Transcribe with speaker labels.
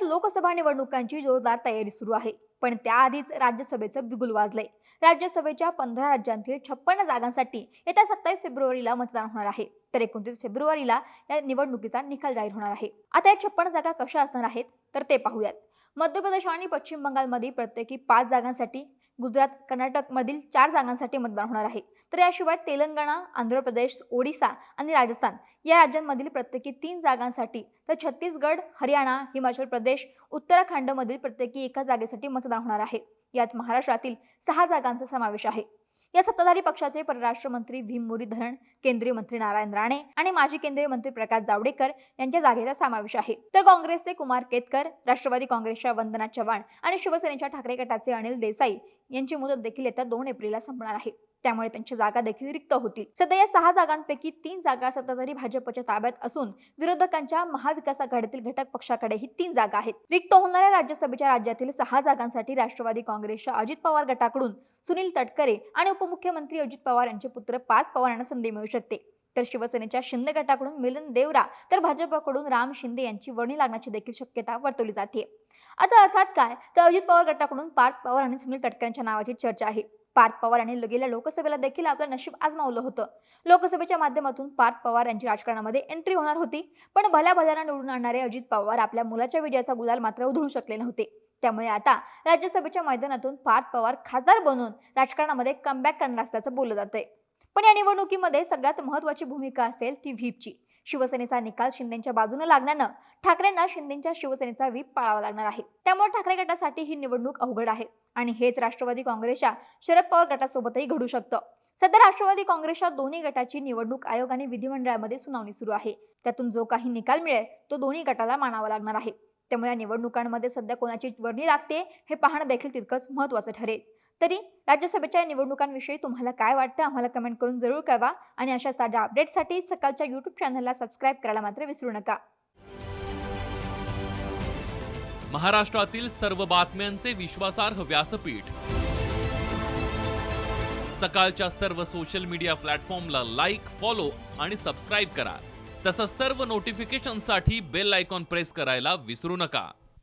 Speaker 1: राज्यात लोकसभा निवडणुकांची जोरदार तयारी सुरू आहे. पण त्याआधीच राज्यसभेचं बिगुल वाजलंय. राज्यसभेच्या पंधरा राज्यांतील छप्पन्न जागांसाठी येत्या सत्तावीस फेब्रुवारीला मतदान होणार आहे. तर एकोणतीस फेब्रुवारीला या निवडणुकीचा निकाल जाहीर होणार आहे. आता या छप्पन्न जागा कशा असणार आहेत? तर ते पाहूयात. मध्य प्रदेश आणि पश्चिम बंगालमध्ये प्रत्येकी पाच जागांसाठी गुजरात कर्नाटकमधील चार जागांसाठी मतदान होणार आहे. तर याशिवाय तेलंगणा आंध्र प्रदेश ओडिसा आणि राजस्थान या राज्यांमधील प्रत्येकी तीन जागांसाठी तर छत्तीसगड हरियाणा हिमाचल प्रदेश उत्तराखंडमधील प्रत्येकी एका जागेसाठी मतदान होणार आहे. यात महाराष्ट्रातील सहा जागांचा समावेश आहे. या सत्ताधारी पक्षाचे परराष्ट्र मंत्री व्ही. मुरलीधरन केंद्रीय मंत्री नारायण राणे आणि माजी केंद्रीय मंत्री प्रकाश जावडेकर यांच्या जागेचा समावेश आहे. तर काँग्रेसचे कुमार केतकर राष्ट्रवादी काँग्रेसच्या वंदना चव्हाण आणि शिवसेनेच्या ठाकरे गटाचे अनिल देसाई यांची मुदत देखील येत्या दोन एप्रिलला संपणार आहे. त्यामुळे त्यांच्या जागा देखील रिक्त होतील. सध्या या सहा जागांपैकी तीन जागा सत्ताधारी भाजपच्या ताब्यात असून विरोधकांच्या महाविकास आघाडीतील घटक पक्षाकडेही तीन जागा आहेत. रिक्त होणाऱ्या राज्यसभेच्या राज्यातील सहा जागांसाठी राष्ट्रवादी काँग्रेसच्या अजित पवार गटाकडून सुनील तटकरे आणि उपमुख्यमंत्री अजित पवार यांचे पुत्र पाच पवार यांना संधी मिळू शकते. तर शिवसेनेच्या शिंदे गटाकडून मिलन देवरा तर भाजपकडून राम शिंदे यांची वर्णी लागण्याची देखील शक्यता वर्तवली जाते. आता अर्थात काय? तर अजित पवार गटाकडून पार्थ पवार आणि सुनील तटकरेंच्या नावाची चर्चा आहे. पार्थ पवार यांनी गेल्या लोकसभेला देखील आपलं नशीब आजमावलं होतं. लोकसभेच्या माध्यमातून पार्थ पवार यांची राजकारणामध्ये एंट्री होणार होती. पण भल्या भल्याला निवडून आणणारे अजित पवार आपल्या मुलाच्या विजयाचा गुलाल मात्र उधळू शकले नव्हते. त्यामुळे आता राज्यसभेच्या मैदानातून पार्थ पवार खासदार बनून राजकारणामध्ये कमबॅक करणार असल्याचं बोललं जातंय. पण या निवडणुकीमध्ये सगळ्यात महत्वाची भूमिका असेल ती व्हीपची. शिवसेनेचा निकाल शिंदेच्या बाजूने लागल्यानं ठाकरेंना शिंदेच्या शिवसेनेचा व्हीप पाळावा लागणार आहे. त्यामुळे ठाकरे गटासाठी ही निवडणूक अवघड आहे आणि हेच राष्ट्रवादी काँग्रेसच्या शरद पवार गटासोबतही घडू शकतं. सध्या राष्ट्रवादी काँग्रेसच्या दोन्ही गटाची निवडणूक आयोग आणि विधिमंडळामध्ये सुनावणी सुरू आहे. त्यातून जो काही निकाल मिळेल तो दोन्ही गटाला मानावा लागणार आहे. त्यामुळे या निवडणुकांमध्ये सध्या कोणाची वर्णी लागते हे पाहणं देखील तितकंच महत्त्वाचं ठरेल. तरी राज्यसभेच्या निवडणुकांविषयी तुम्हाला काय वाटतं? आम्हाला कमेंट करून जरूर कळवा आणि अशा ताज्या अपडेटसाठी सकाळच्या यूट्यूब चॅनलला सबस्क्राईब करायला मात्र विसरू नका.
Speaker 2: महाराष्ट्रातील सर्व बातम्यांचे विश्वासार्ह व्यासपीठ. सकाळच्या सर्व सोशल मीडिया प्लॅटफॉर्मला लाईक फॉलो आणि सबस्क्राईब करा. तसंच सर्व नोटिफिकेशनसाठी बेल आयकॉन प्रेस करायला विसरू नका.